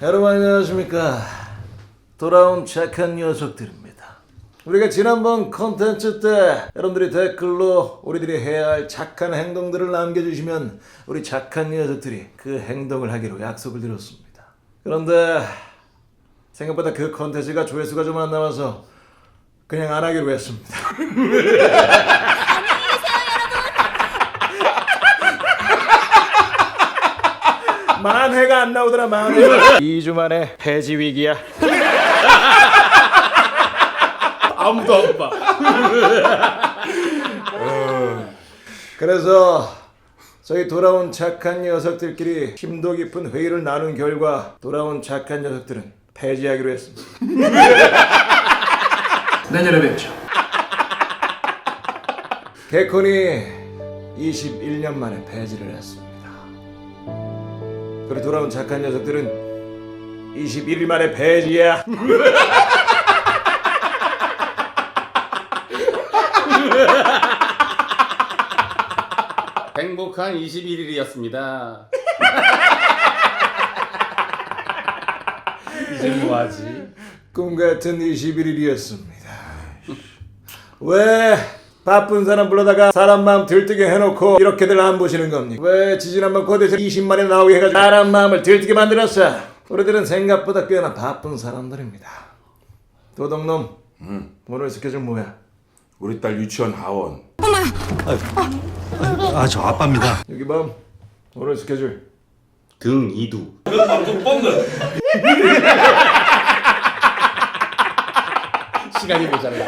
여러분 안녕하십니까? 돌아온 착한 녀석들입니다 우리가 지난번 컨텐츠 때 여러분들이 댓글로 우리들이 해야 할 착한 행동들을 남겨주시면 우리 착한 녀석들이 그 행동을 하기로 약속을 드렸습니다. 그런데 생각보다 그 컨텐츠가 조회수가 좀 안 나와서 그냥 안 하기로 했습니다. 만회가 안 나오더라 만회. 2주 만에 폐지 위기야 아무도 안 봐. 그래서 저희 돌아온 착한 녀석들끼리 심도 깊은 회의를 나눈 결과 돌아온 착한 녀석들은 폐지하기로 했습니다 내년에 뵙죠. 개콘이 21년 만에 폐지를 했습니다 그리고 돌아온 착한 녀석들은 21일 만에 폐지야 행복한 21일이었습니다. 이제 뭐하지? 꿈 같은 21일이었습니다. 왜 바쁜 사람 불러다가 사람 마음 들뜨게 해놓고 이렇게들 안 보시는 겁니까? 왜 지지난번 코드에서 20만에 나오게 해가지고 사람 마음을 들뜨게 만들었어? 우리들은 생각보다 꽤나 바쁜 사람들입니다. 도둑놈, 오늘 스케줄 뭐야? 우리 딸 유치원 하원 아 저 아빠입니다. 여기 밤 오늘 스케줄 등 이두. 시간이 모자라.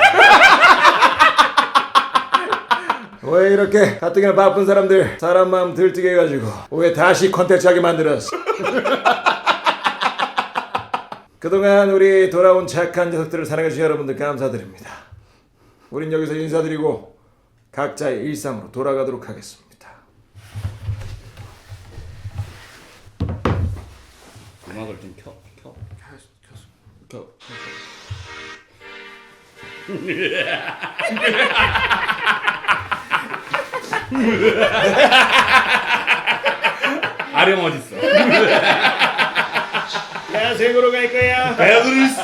왜 이렇게 가뜩이나 바쁜 사람들 사람 마음 들뜨게 해가지고 왜 다시 컨텐츠 하게 만들었어? 그동안 우리 돌아온 착한 녀석들을 사랑해주신 여러분들 감사드립니다. 우린 여기서 인사드리고 각자의 일상으로 돌아가도록 하겠습니다. 음악을 좀 켜. 켜. 켜. 아령 어딨어? 야 생으로 갈 거야. 베어그리스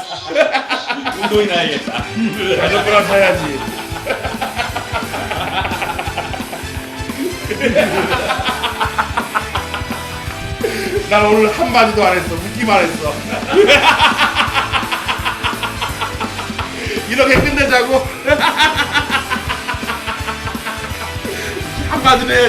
운동이나 해야겠다. 자전거나 타야지 난 오늘 한마디도 안 했어. 웃기만 했어. 이렇게 끝내자고? 해야지